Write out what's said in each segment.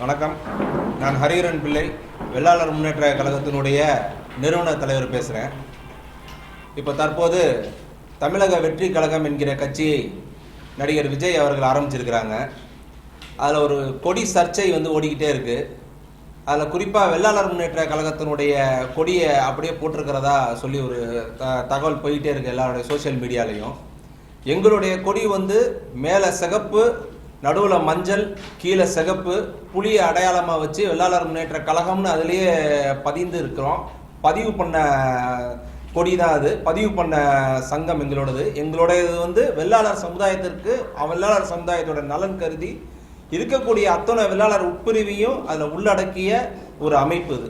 வணக்கம். நான் ஹரிஹரன் பிள்ளை வெள்ளாளர் முன்னேற்ற கழகத்தினுடைய நிறுவன தலைவர் பேசுகிறேன் இப்போ தற்போது தமிழக வெற்றி கழகம் என்கிற கட்சியை நடிகர் விஜய் அவர்கள் ஆரம்பிச்சிருக்கிறாங்க. அதில் ஒரு கொடி சர்ச்சை வந்து ஓடிக்கிட்டே இருக்குது அதில் குறிப்பாக வெள்ளாளர் முன்னேற்ற கழகத்தினுடைய கொடியை அப்படியே போட்டிருக்கிறதா சொல்லி ஒரு த தகவல் போயிட்டே இருக்குது எல்லாருடைய சோஷியல் மீடியாலையும் எங்களுடைய கொடி வந்து மேலே சிகப்பு நடுவில் மஞ்சள் கீழே சிகப்பு புலியை அடையாளமாக வச்சு வெள்ளாளர் முன்னேற்ற கழகம்னு அதுலேயே பதிந்து இருக்கிறோம். பதிவு பண்ண கொடி தான் அது. பதிவு பண்ண சங்கம் எங்களோடது. எங்களுடையது வந்து வெள்ளாளர் சமுதாயத்திற்கு வெள்ளாளர் சமுதாயத்தோட நலன் கருதி இருக்கக்கூடிய அத்தனை வெள்ளாளர் உட்பிரிவையும் அதில் உள்ளடக்கிய ஒரு அமைப்பு இது.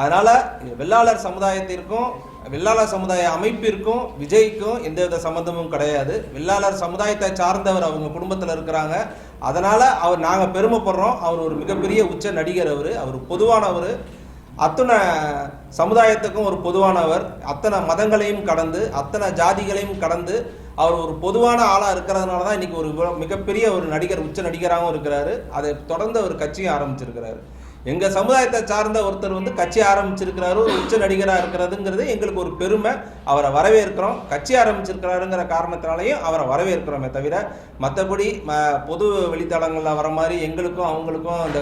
அதனால் வெள்ளாளர் சமுதாயத்திற்கும் வெள்ளாளர் சமுதாய அமைப்பிற்கும் விஜய்க்கும் எந்தவித சம்பந்தமும் கிடையாது. வெள்ளாளர் சமுதாயத்தை சார்ந்தவர் அவங்க குடும்பத்தில் இருக்கிறாங்க. அதனால் அவர் நாங்கள் பெருமைப்படுறோம். அவர் ஒரு மிகப்பெரிய உச்ச நடிகர் அவர். அவர் பொதுவானவர். அத்தனை சமுதாயத்துக்கும் ஒரு பொதுவானவர். அத்தனை மதங்களையும் கடந்து அத்தனை ஜாதிகளையும் கடந்து அவர் ஒரு பொதுவான ஆளாக இருக்கிறதுனால தான் இன்றைக்கி ஒரு மிகப்பெரிய ஒரு நடிகர் உச்ச நடிகராகவும் இருக்கிறாரு. அதை தொடர்ந்து அவர் கட்சியும் ஆரம்பிச்சிருக்கிறாரு. எங்க சமுதாயத்தை சார்ந்த ஒருத்தர் வந்து கட்சி ஆரம்பிச்சிருக்கிறாரு ஒரு உச்ச நடிகராக இருக்கிறதுங்கிறது எங்களுக்கு ஒரு பெருமை. அவரை வரவேற்கிறோம். கட்சி ஆரம்பிச்சிருக்கிறாருங்கிற காரணத்தினாலையும் அவரை வரவேற்கிறோமே தவிர மற்றபடி ம பொது வெளித்தளங்களில் வர மாதிரி எங்களுக்கும் அவங்களுக்கும் அந்த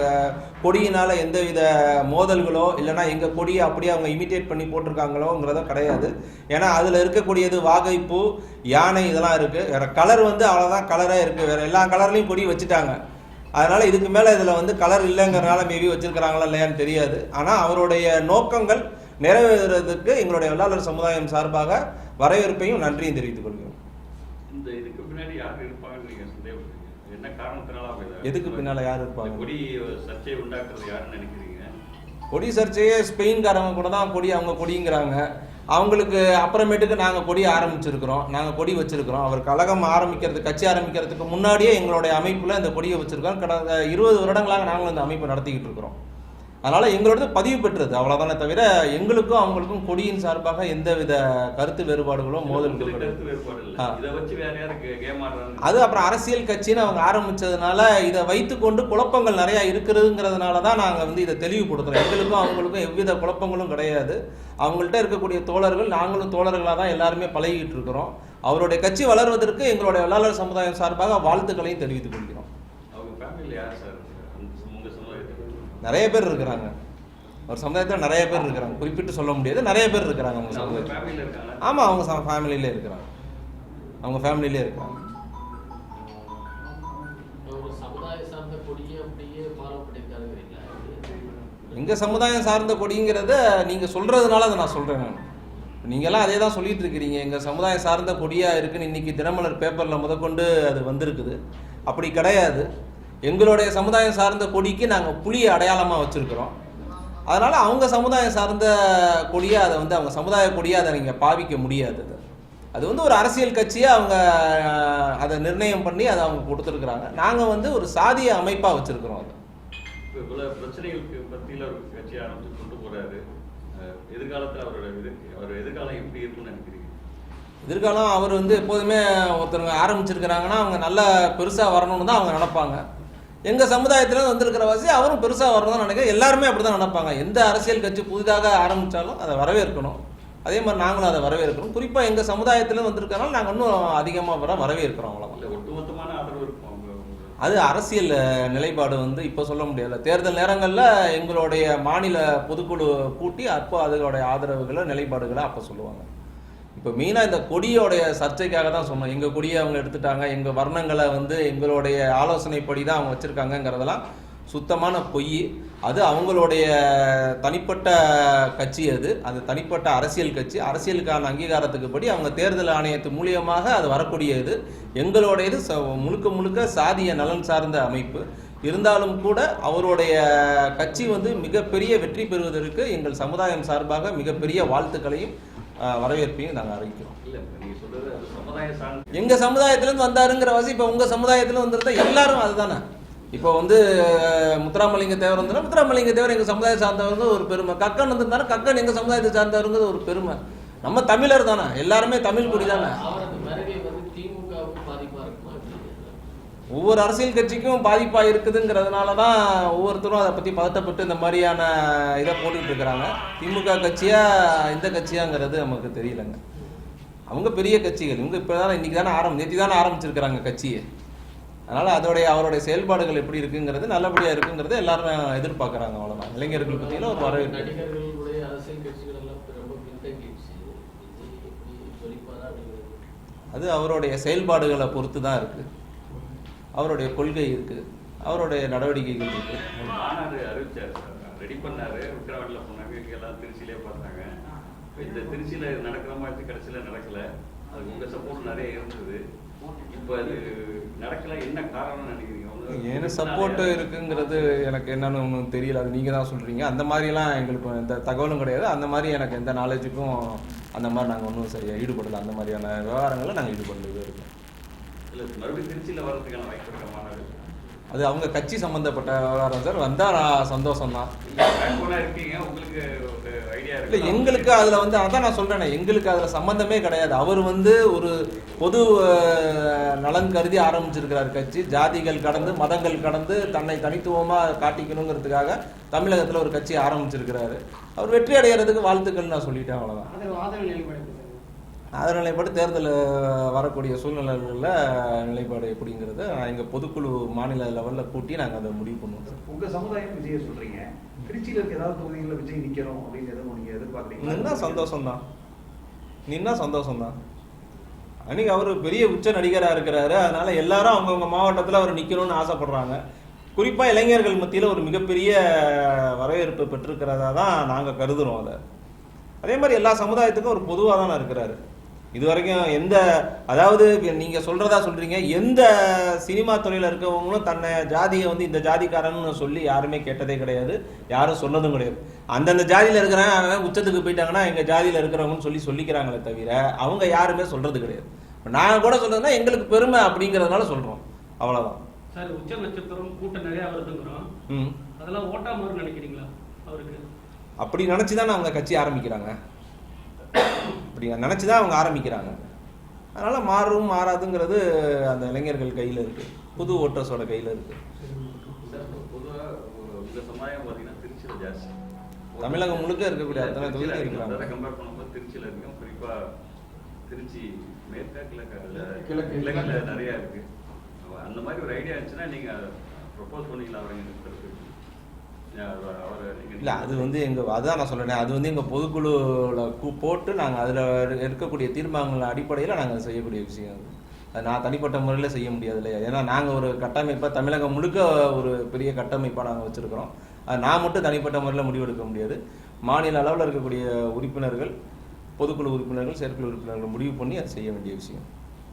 கொடியினால எந்தவித மோதல்களோ இல்லைன்னா எங்கள் கொடியை அப்படியே அவங்க இமிட்டேட் பண்ணி போட்டிருக்காங்களோங்கிறதோ கிடையாது. ஏன்னா அதில் இருக்கக்கூடியது வாகைப்பூ யானை இதெல்லாம் இருக்குது வேற கலர் வந்து அவ்வளோதான் கலராக இருக்குது வேற எல்லா கலர்லேயும் கொடி வச்சுட்டாங்க. அதனால இதுக்கு மேலே இதில் வந்து கலர் இல்லைங்கிறனால மேபி வச்சிருக்கிறாங்களா இல்லையான்னு தெரியாது. ஆனால் அவருடைய நோக்கங்கள் நிறைவேறுறதுக்கு எங்களுடைய வெள்ளாளர் சமுதாயம் சார்பாக வரவேற்பையும் நன்றியும் தெரிவித்துக் கொள்கிறோம். இந்த இதுக்கு பின்னாடி யார் இருப்பாங்கன்னு சந்தேகப்படுறீங்க? என்ன காரணத்தினால எதுக்கு பின்னால யார் இருப்பாங்க? கொடி சர்ச்சையை உண்டாக்குறது யாருன்னு நினைக்கிறீங்க? கொடி சர்ச்சையே ஸ்பெயின்காரங்க கூட தான் கொடி அவங்க கொடிங்கிறாங்க. அவங்களுக்கு அப்புறமேட்டுக்கு நாங்கள் கொடி ஆரம்பிச்சிருக்கிறோம். நாங்கள் கொடி வச்சிருக்கிறோம். அவர் கழகம் ஆரம்பிக்கிறது கட்சி ஆரம்பிக்கிறதுக்கு முன்னாடியே எங்களுடைய அமைப்பில் இந்த கொடியை வச்சுருக்கோம் கடந்த இருபது வருடங்களாக நாங்களும் இந்த அமைப்பை நடத்திக்கிட்டு இருக்கிறோம். அதனால் எங்களோடது பதிவு பெற்றது. அவ்வளோதானே தவிர எங்களுக்கும் அவங்களுக்கும் கொடியின் சார்பாக எந்தவித கருத்து வேறுபாடுகளோ மோதல்களோ உங்களுக்கு கிடையாது கருத்து வேறுபாடு இல்லை. ஆ. இதை வச்சு வேற யாருக்கு கேம் ஆடுறாங்க அது அப்புறம் அரசியல் கட்சின்னு அவங்க ஆரம்பிச்சதுனால இதை வைத்துக்கொண்டு குழப்பங்கள் நிறைய இருக்கிறதுங்கிறதுனால தான் நாங்கள் வந்து இதை தெளிவுபடுத்துறோம். எங்களுக்கும் அவங்களுக்கும் எவ்வித குழப்பங்களும் கிடையாது. அவங்கள்ட்ட இருக்கக்கூடிய தோழர்கள் நாங்களும் தோழர்களாக தான் எல்லாருமே பழகிட்டு இருக்கிறோம். அவருடைய கட்சி வளர்வதற்கு எங்களுடைய வெள்ளாளர் சமுதாயம் சார்பாக வாழ்த்துக்களையும் தெரிவித்துக் கொள்கிறோம். அவங்க ஃபேமிலியில் யார் சார்? நிறைய பேர் இருக்கிறாங்க. ஒரு சமுதாயத்தில் நிறைய பேர் இருக்கிறாங்க. குறிப்பிட்டு சொல்ல முடியாது. நிறைய பேர் இருக்கிறாங்க அவங்க சமுதாயத்தில். ஆமாம் அவங்க ஃபேமிலியிலே இருக்கிறாங்க. அவங்க ஃபேமிலியிலே இருக்கிறாங்க எங்கள் சமுதாயம் சார்ந்த கொடிங்கிறத நீங்கள் சொல்கிறதுனால அதை நான் சொல்கிறேன் நான். நீங்களாம் அதே தான் சொல்லிட்டு இருக்கிறீங்க. எங்கள் சமுதாயம் சார்ந்த கொடியாக இருக்குன்னு இன்றைக்கி தினமலர் பேப்பரில் முதற்கொண்டு அது வந்திருக்குது. அப்படி கிடையாது. எங்களுடைய சமுதாயம் சார்ந்த கொடிக்கு நாங்கள் புலியை அடையாளமாக வச்சுருக்கிறோம். அதனால் அவங்க சமுதாயம் சார்ந்த கொடியை அதை வந்து அவங்க சமுதாய கொடியை அதை நீங்கள் பாவிக்க முடியாது. அது. அது வந்து ஒரு அரசியல் கட்சியை அவங்க அதை நிர்ணயம் பண்ணி அதை அவங்க கொடுத்துருக்குறாங்க. நாங்கள் வந்து ஒரு சாதிய அமைப்பாக வச்சுருக்கிறோம் அதை. இப்போ இவ்வளவு பிரச்சனைகளுக்கு மத்தியில் ஒரு கட்சி ஆரம்பிச்சு கொண்டு போறாரு. அஹ், எதிர்காலத்துல அவரோட இது அவர் எதிர்காலம் எப்படி இருக்கும்னு நினைக்கிறீங்க? எதிர்காலம் அவர் வந்து எப்போதுமே ஒருத்தவங்க ஆரம்பிச்சிருக்கிறாங்கன்னா அவங்க நல்லா பெருசாக வரணும்னு தான் அவங்க நினைப்பாங்க. எங்கள் சமுதாயத்தில் வந்திருக்கிற வாசி அவரும் பெருசாக வரணும் தான் நினைக்கிறேன் எல்லாருமே அப்படி தான் நினைப்பாங்க. எந்த அரசியல் கட்சி புதிதாக ஆரம்பித்தாலும் அதை வரவேற்கணும். அதே மாதிரி நாங்களும் அதை வரவேற்கணும். குறிப்பாக எங்கள் சமுதாயத்தில் வந்திருக்கறனால நாங்கள் இன்னும் அதிகமாக வர வரவேற்கிறோம் இல்ல ஒட்டுமொத்தமான ஆதரவு இருக்கும் அது அரசியல் நிலைப்பாடு வந்து இப்போ சொல்ல முடியல. தேர்தல் நேரங்களில் எங்களுடைய மாநில பொதுக்குழு கூட்டி அப்போ அதனுடைய ஆதரவுகளை நிலைப்பாடுகளை அப்போ சொல்லுவாங்க. இப்போ மெயினாக இந்த கொடியோடைய சர்ச்சைக்காக தான் சொன்னோம். எங்கள் கொடியை அவங்க எடுத்துட்டாங்க எங்கள் வர்ணங்களை வந்து எங்களுடைய ஆலோசனைப்படி தான் அவங்க வச்சுருக்காங்கங்கிறதெல்லாம் சுத்தமான பொய். அது அவங்களுடைய தனிப்பட்ட கட்சி அது. அது தனிப்பட்ட அரசியல் கட்சி. அரசியலுக்கான அங்கீகாரத்துக்கு படி அவங்க தேர்தல் ஆணையத்து மூலியமாக அது வரக்கூடியது. எங்களுடையது ச- முழுக்க முழுக்க சாதிய நலன் சார்ந்த அமைப்பு. இருந்தாலும் கூட அவருடைய கட்சி வந்து மிகப்பெரிய வெற்றி பெறுவதற்கு எங்கள் சமுதாயம் சார்பாக மிகப்பெரிய வாழ்த்துக்களையும் வரவேற்பையும் நாங்கள் அறிவிக்கிறோம். இல்ல இப்ப நீங்க சொல்றது அது சமுதாய சார்ந்த எங்க சமுதாயத்திலேருந்து வந்தாருங்கிற வாசி இப்போ உங்க சமுதாயத்துல வந்திருந்தா எல்லாரும் அதுதானே? இப்போ வந்து முத்துராமலிங்க தேவர் வந்தா முத்துராமலிங்க தேவர் எங்க சமுதாயம் சார்ந்தவங்க ஒரு பெருமை. கக்கன் வந்திருந்தாரு கக்கன் எங்க சமுதாயத்தை சார்ந்தவருங்கிறது ஒரு பெருமை. நம்ம தமிழர் தானே. எல்லாருமே தமிழ் குடி தானே அவரது வருகை வந்து திமுகவுக்கு பாதிப்பா இருக்குமா எப்படி ஒவ்வொரு அரசியல் கட்சிக்கும் பாதிப்பாக இருக்குதுங்கிறதுனால தான் ஒவ்வொருத்தரும் அதை பற்றி பதட்டப்பட்டு இந்த மாதிரியான இதை போட்டுக்கிட்டு இருக்கிறாங்க. திமுக கட்சியா இந்த கட்சியாங்கிறது நமக்கு தெரியலங்க. அவங்க பெரிய கட்சிகள். இவங்க இப்போ தானே இன்றைக்கி தானே ஆரம்பி நேற்று தானே ஆரம்பிச்சிருக்கிறாங்க கட்சியை. அதனால் அதோடைய அவருடைய செயல்பாடுகள் எப்படி இருக்குங்கிறது நல்லபடியாக இருக்குங்கிறது எல்லாரும் எதிர்பார்க்குறாங்க அவ்வளோதான் இளைஞர்கள் பற்றியில் ஒரு வரவேற்பு. அது அவருடைய செயல்பாடுகளை பொறுத்து தான் இருக்குது அவருடைய கொள்கை இருக்குது அவருடைய நடவடிக்கைகள் இருக்குது மாநாடு அறிவிச்சார் ரெடி பண்ணாரு. உத்தரவாண்டில் போனாங்க. எல்லாம் திருச்சியிலே பார்த்தாங்க. இந்த திருச்சியில நடக்கிற மாதிரி கடைசியில நடக்கல. அதுக்கு உங்க சப்போர்ட் நிறைய இருந்தது. இப்போ அது நடக்கல. என்ன காரணம்னு நினைக்கிறீங்க? ஏன்னா சப்போர்ட் இருக்குங்கிறது எனக்கு என்னன்னு ஒன்றும் தெரியல. அது நீங்கள் தான் சொல்கிறீங்க அந்த மாதிரிலாம் எங்களுக்கு எந்த தகவலும் கிடையாது. அந்த மாதிரி எனக்கு எந்த நாலேஜுக்கும் அந்த மாதிரி நாங்கள் ஒன்றும் சரியாக ஈடுபடலை. அந்த மாதிரியான விவகாரங்களில் நாங்கள் ஈடுபடல. இருக்கோம் இல்ல மறுபடியும் திருச்சியில வர்றதுக்கான வாய்ப்பு இருக்க மாநாடு? அது அவங்க கட்சி சம்மந்தப்பட்ட விவகாரம் சார். வந்தால் நான் சந்தோஷம் தான் பேக்போனா இருக்கீங்க உங்களுக்கு ஒரு ஐடியா இல்லை எங்களுக்கு அதில் வந்து அதான் நான் சொல்கிறேனே எங்களுக்கு அதில் சம்மந்தமே கிடையாது. அவர் வந்து ஒரு பொது நலன் கருதி ஆரம்பிச்சிருக்கிறார் கட்சி. ஜாதிகள் கடந்து மதங்கள் கடந்து தன்னை தனித்துவமாக காட்டிக்கணுங்கிறதுக்காக தமிழகத்தில் ஒரு கட்சி ஆரம்பிச்சிருக்கிறாரு. அவர் வெற்றி அடைகிறதுக்கு வாழ்த்துக்கள் நான் சொல்லிட்டேன் அவ்வளோதான் அதன் நிலைப்பாடு தேர்தல் வரக்கூடிய சூழ்நிலைகளில் நிலைப்பாடு எப்படிங்கிறத எங்கள் பொதுக்குழு மாநில லெவலில் கூட்டி நாங்கள் அதை முடிவு பண்ணுவோம். சார் உங்க சமுதாயம் விஜய சொல்றீங்க. திருச்சியில இருக்க ஏதாவது தொகுதிகளில் விஜய் நிக்கிறோம் அப்படின்னு எதுவும் நீங்க எதிர்பார்க்கறீங்களா? நின்னா சந்தோஷம்தான். நின்னா சந்தோஷம்தான். அன்னைக்கு அவர் பெரிய உச்ச நடிகராக இருக்கிறாரு. அதனால எல்லாரும் அவங்கவுங்க மாவட்டத்தில் அவர் நிற்கணும்னு ஆசைப்படுறாங்க. குறிப்பாக இளைஞர்கள் மத்தியில் ஒரு மிகப்பெரிய வரவேற்பு பெற்றிருக்கிறதா தான் நாங்கள் கருதுறோம் அதை. அதே மாதிரி எல்லா சமுதாயத்துக்கும் ஒரு பொதுவாக தானே இருக்கிறாரு. இது வரைக்கும் எந்த அதாவது நீங்கள் சொல்கிறதா சொல்கிறீங்க எந்த சினிமா துறையில் இருக்கவங்களும் தன்னை ஜாதியை வந்து இந்த ஜாதிக்காரன்னு சொல்லி யாருமே கேட்டதே கிடையாது யாரும் சொன்னதும் கிடையாது. அந்தந்த ஜாதியில் இருக்கிறவன் அவன் உச்சத்துக்கு போயிட்டாங்கன்னா எங்கள் ஜாதியில் இருக்கிறவங்கன்னு சொல்லி சொல்லிக்கிறாங்களே தவிர அவங்க யாருமே சொல்கிறது கிடையாது. நாங்கள் கூட சொல்றதுன்னா எங்களுக்கு பெருமை அப்படிங்கிறதுனால சொல்கிறோம் அவ்வளோதான் சார் உச்ச நட்சத்திரம் கூட்டம் நிறைய வருதுங்கிறோம். ம். அதெல்லாம் ஓட்டா மாறும் நினைக்கிறீங்களா அவருக்கு? அப்படி நினச்சி தானே அவங்க கட்சி ஆரம்பிக்கிறாங்க. அப்படி நினச்சி தான் அவங்க ஆரம்பிக்கிறாங்க. அதனால் மாறும் மாறாதுங்கிறது அந்த இளைஞர்கள் கையில் இருக்குது புது ஓட்டர்ஸோட கையில் இருக்குது தமிழகம் முழுக்க இருக்கக்கூடிய அத்தனை தொகுதி இருக்கிறாங்க. கம்பேர் பண்ணும்போது திருச்சியில இருக்கும் குறிப்பா திருச்சி மேற்கா கிழக்கா கிழக்கு. கிழக்குல நிறைய இருக்கு. அந்த மாதிரி ஒரு ஐடியா இருந்துச்சுன்னா நீங்க ப்ரொபோஸ் பண்ணீங்களா அவரை நிறுத்துறதுக்கு அவரை நீங்க இல்லை அது வந்து எங்கள் அதான் நான் சொல்கிறேன் அது வந்து எங்கள் பொதுக்குழுவில் கூ போட்டு நாங்கள் அதில் இருக்கக்கூடிய தீர்மானங்கள் அடிப்படையில் நாங்கள் செய்யக்கூடிய விஷயம் அது. அது நான் தனிப்பட்ட முறையில் செய்ய முடியாது இல்லையா? ஏன்னா நாங்கள் ஒரு கட்டமைப்பை தமிழகம் முழுக்க ஒரு பெரிய கட்டமைப்பாக நாங்கள் வச்சுருக்கிறோம். அது நான் மட்டும் தனிப்பட்ட முறையில் முடிவெடுக்க முடியாது. மாநில அளவில் இருக்கக்கூடிய உறுப்பினர்கள் பொதுக்குழு உறுப்பினர்கள் செயற்குழு உறுப்பினர்கள் முடிவு பண்ணி அதை செய்ய வேண்டிய விஷயம்.